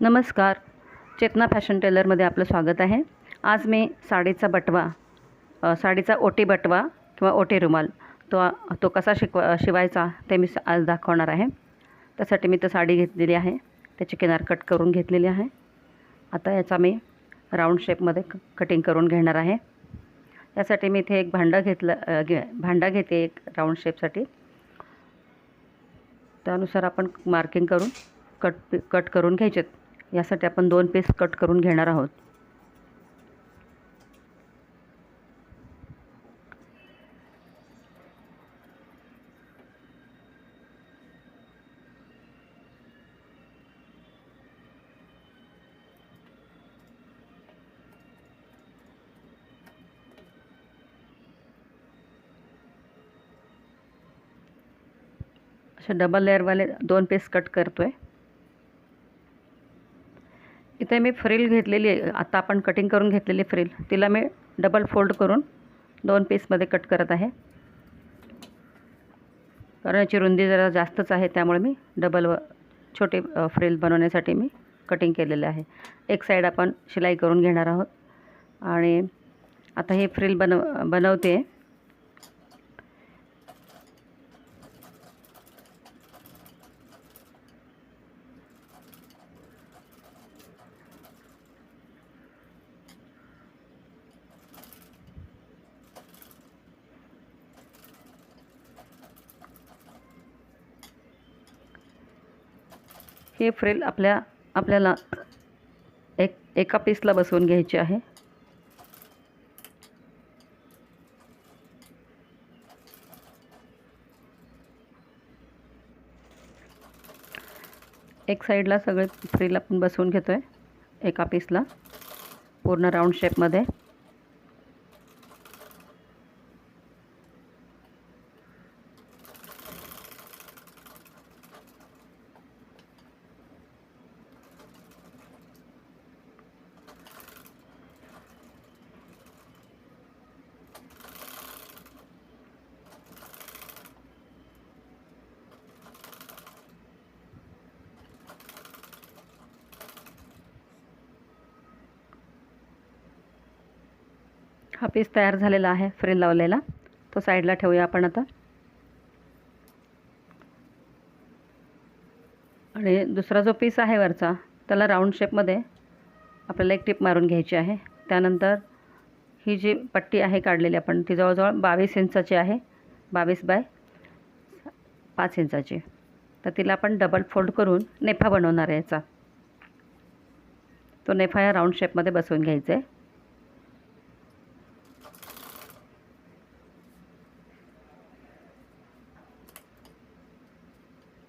नमस्कार. चेतना फॅशन टेलरमध्ये आपलं स्वागत आहे. आज मी साडीचा बटवा साडीचा ओटी बटवा किंवा ओटी रुमाल तो तो कसा शिकवा शिवायचा ते मी स- आज दाखवणार आहे. त्यासाठी मी तर साडी घेतलेली आहे. त्याची किनार कट करून घेतलेली आहे. आता याचा मी राऊंड शेपमध्ये क कटिंग करून घेणार आहे. यासाठी मी इथे एक भांडं घेतलं घे भांडा घेते एक राऊंड शेपसाठी. त्यानुसार आपण मार्किंग करून कट कट करून घ्यायचेत. यासाठी आपण दोन पीस कट करून घेणार आहोत. अशा डबल लेअरवाले दोन पीस कट करतो आहे इथे मी फ्रिल घेतलेली आहे. आता आपण कटिंग करून घेतलेली फ्रिल. तिला मी डबल फोल्ड करून दोन पीसमध्ये कट करत आहे. कारण याची रुंदी जरा जास्तच आहे त्यामुळे मी डबल व छोटे फ्रिल बनवण्यासाठी मी कटिंग केलेले आहे. एक साईड आपण शिलाई करून घेणार आहोत. आणि आता हे फ्रिल बनव बनवते. हे फ्रेल आपल्या आपल्याला एक एका पीसला बसवून घ्यायची आहे. एक साईडला सगळे फ्रिल आपण बसवून घेतो आहे एका पीसला पूर्ण राऊंड शेपमध्ये हा पीस तयार झालेला आहे फ्रिल लावलेला. तो साईडला ठेवूया आपण आता. आणि दुसरा जो पीस आहे वरचा त्याला राऊंड शेपमध्ये आपल्याला एक टिप मारून घ्यायची आहे. त्यानंतर ही जी पट्टी आहे काढलेली आपण ती जवळजवळ बावीस इंचाची आहे. बावीस बाय पाच इंचाची. तर तिला आपण डबल फोल्ड करून नेफा बनवणार आहे याचा. तो नेफा या राऊंड शेपमध्ये बसवून घ्यायचा. आहे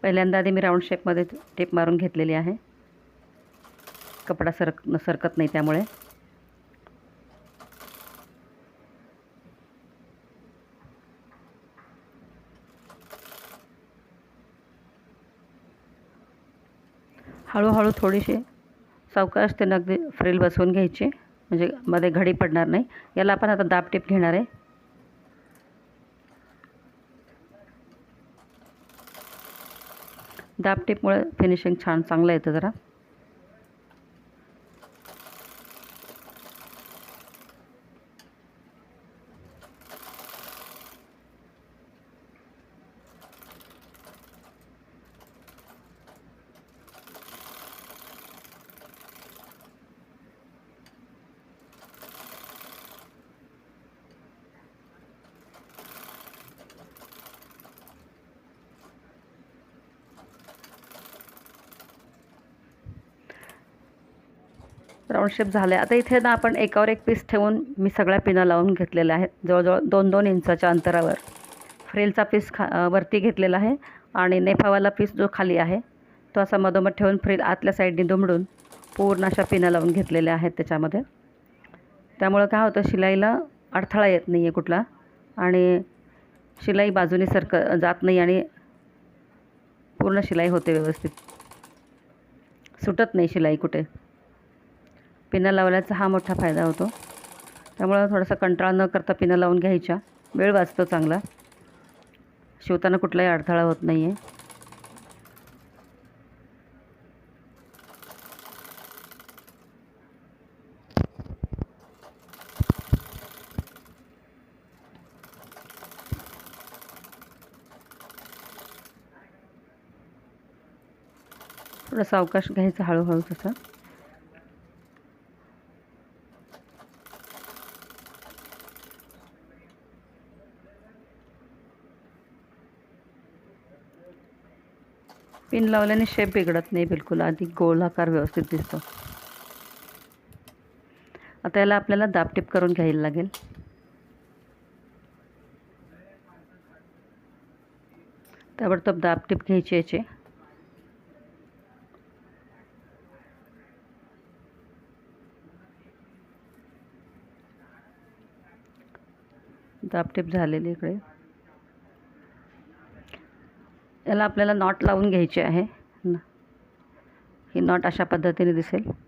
पहिल्यांदा आधी मी राऊंड शेपमध्ये टेप मारून घेतलेली आहे. कपडा सरक सरकत नाही त्यामुळे. हळूहळू थोडीशी सावकाश ते अगदी फ्रिल बसवून घ्यायची. म्हणजे मध्ये घडी पडणार नाही. याला आपण आता दाब टेप घेणार आहे. दाबटेपमुळं फिनिशिंग छान चांगलं येतं जरा. राऊंड शेप झाला आहे आता इथे ना आपण एकावर एक पीस ठेवून मी सगळ्या पिना लावून घेतलेल्या आहेत. जवळजवळ दोन दोन इंचाच्या अंतरावर. फ्रेलचा पीस खा वरती घेतलेला आहे आणि नेफावाला पीस जो खाली आहे तो असा मधोमध ठेवून फ्रेल आतल्या साईडने दुमडून पूर्ण अशा पिना लावून घेतलेल्या आहेत त्याच्यामध्ये. त्यामुळं काय होतं शिलाईला अडथळा येत नाही आहे कुठला आणि शिलाई बाजूने सरक जात नाही आणि पूर्ण शिलाई होते व्यवस्थित. सुटत नाही शिलाई कुठे. पिना लावल्याचा हा मोठा फायदा होतो. त्यामुळं थोडासा कंटाळा न करता पिनं लावून घ्यायच्या. वेळ वाचतो चांगला. शिवताना कुठलाही अडथळा होत नाही आहे थोडासा अवकाश घ्यायचा हळूहळू तसा. पिन लावल्याने शेप बिघडत नाही बिलकुल. अधिक गोलाकार व्यवस्थित दिसतो. आता याला आपल्याला दाबटिप करून घ्यायला लागेल. ताबडतोब दाबटिप घ्यायची याचे. दाबटिप झालेली इकडे. याला आपल्याला नॉट लावून घ्यायची आहे. न- ही नॉट अशा पद्धतीने दिसेल.